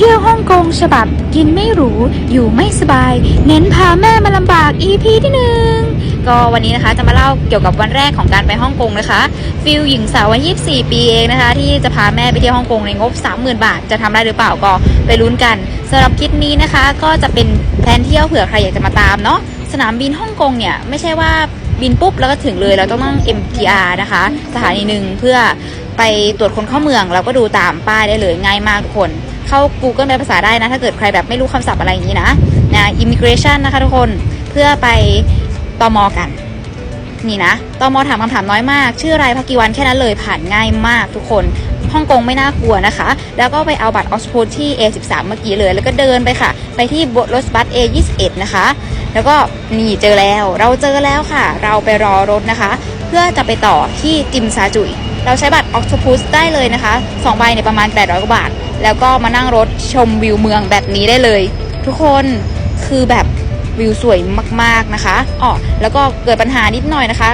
เที่ยวฮ่องกงฉบับกินไม่หรู อยู่ไม่สบาย เน้นพาแม่มาลำบาก EP ที่หนึ่งก็วันนี้นะคะจะมาเล่าเกี่ยวกับวันแรกของการไปฮ่องกงนะคะ ฟิลหญิงสาววัย24 ปีเองนะคะ ที่จะพาแม่ไปเที่ยวฮ่องกงในงบ 30,000 บาท จะทำได้หรือเปล่าก็ไปลุ้นกันสำหรับคลิปนี้นะคะ ก็จะเป็นแพลนเที่ยวเผื่อใครอยากจะมาตามเนาะสนามบินฮ่องกงเนี่ยไม่ใช่ว่าบินปุ๊บแล้วก็ถึงเลยเราต้องนั่ง MTR นะคะ สถานีหนึ่งเพื่อไปตรวจคนเข้าเมือง เราก็ดูตามป้ายได้เลยง่ายมากทุกคน เข้า Google แปลภาษาได้นะ ถ้าเกิดใครแบบไม่รู้คำศัพท์อะไรอย่างนี้นะนะ immigration นะคะทุกคนเพื่อไปตอมอกันนี่นะตอมอถามคำถามน้อยมาก ชื่ออะไรพักกี่วันแค่นั้นเลยผ่านง่ายมากทุกคนฮ่องกงไม่น่ากลัวนะคะ แล้วก็ไปเอาบัตรออสโพที่ A13 เมื่อกี้เลย แล้วก็เดินไปค่ะ ไปที่รถบัส A21 นะคะ แล้วก็นี่เจอแล้ว เราเจอแล้วค่ะ เราไปรอรถนะคะ เพื่อจะไปต่อที่จิมซาจุย เราใช้บัตรออ t โ p พุสได้เลยนะคะ 2 ใบในประมาณ 800กว่าบาท แล้วก็มานั่งรถชมวิวเมืองแบบนี้ได้เลย ทุกคนคือแบบวิวสวยมากๆนะคะอ๋อแล้วก็เกิดปัญหานิดหน่อยนะคะ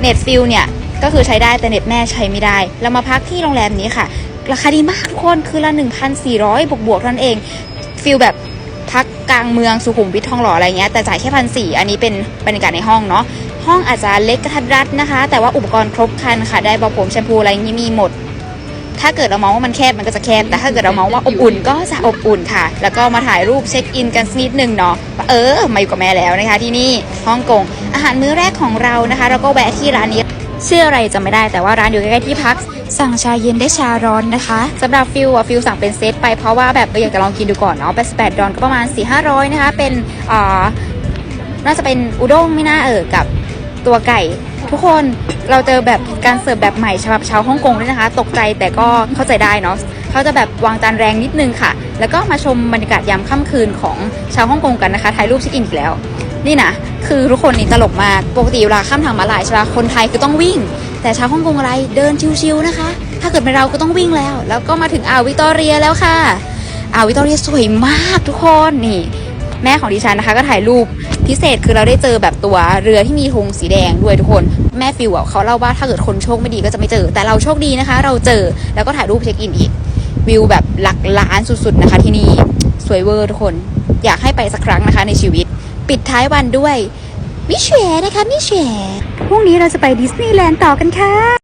เน็ตฟิลเนี่ยก็คือใช้ได้แต่เน็ตแม่ใช้ไม่ได้ เรามาพักที่โรงแรมนี้ค่ะ ราคาดีมากทุกคนคือละ 1,400 บวกบวกๆเท่านั้นเองฟิลแบบพักกลางเมืองสุขุมวิททองหล่ออะไรเงี้ยแต่จ่ายแค่พันสี่อันนี้เป็นบรรยากาศในห้องเนาะห้องอาจจะเล็กกระทัดรัดนะคะ แต่ว่าอุปกรณ์ครบครันค่ะ ได้บาผมแชมพูอะไรงนี้มีหมด ถ้าเกิดเรามองว่ามันแคบมันก็จะแคบ แต่ถ้าเกิดเรามองว่าอบอุ่นก็จะอบอุ่นค่ะ แล้วก็มาถ่ายรูปเช็คอินกันสักนิดนึงเนาะว่าเออมาอยู่กับแม่แล้วนะคะ ที่นี่ฮ่องกงอาหารมื้อแรกของเรานะคะ เราก็แวะที่ร้านนี้ชื่ออะไรจำไม่ได้แต่ว่าร้านอยู่ใกล้ๆที่พัก สั่งชาเย็นได้ชาร้อนนะคะสำหรับฟิลอะฟิลสั่งเป็นเซตไปเพราะว่าแบบเอออยากจะลองกินดูก่อนเนาะ88ดอนก็ประมาณ4 5 0 0นะคะ เป็นอ่าน่าจะเป็นอุด้งไม่น่าเออกับตัวไก่ ทุกคนเราเจอแบบการเสิร์ฟแบบใหม่ฉบับชาวฮ่องกงด้วยนะคะ ตกใจแต่ก็เข้าใจได้เนาะเขาจะแบบวางจานแรงนิดนึงค่ะ แล้วก็มาชมบรรยากาศยามค่ำคืนของชาวฮ่องกงกันนะคะถ่ายรูปเช็คอินอีกแล้ว นี่นะคือทุกคนนี่ตลกมากปกติเวลาข้ามทางมาลายใช่ปะคนไทยคือต้องวิ่ง แต่ชาวฮ่องกงอะไรเดินชิวๆนะคะ ถ้าเกิดเป็นเราก็ต้องวิ่งแล้ว แล้วก็มาถึงอ่าววิกตอเรียแล้วค่ะอ่าววิกตอเรียสวยมากทุกคนนี่ แม่ของดิฉันนะคะก็ถ่ายรูปพิเศษคือเราได้เจอแบบตัวเรือที่มีธงสีแดงด้วยทุกคน แม่ฟิวเขาเล่าว่าถ้าเกิดคนโชคไม่ดีก็จะไม่เจอ แต่เราโชคดีนะคะ เราเจอแล้วก็ถ่ายรูปเช็คอินอีกวิวแบบหลักล้านสุดๆนะคะ ที่นี่สวยเวอร์ทุกคนอยากให้ไปสักครั้งนะคะ ในชีวิต ปิดท้ายวันด้วยมิเชนะคะมิเชพรุ่งนี้เราจะไปดิสนีย์แลนด์ต่อกันค่ะ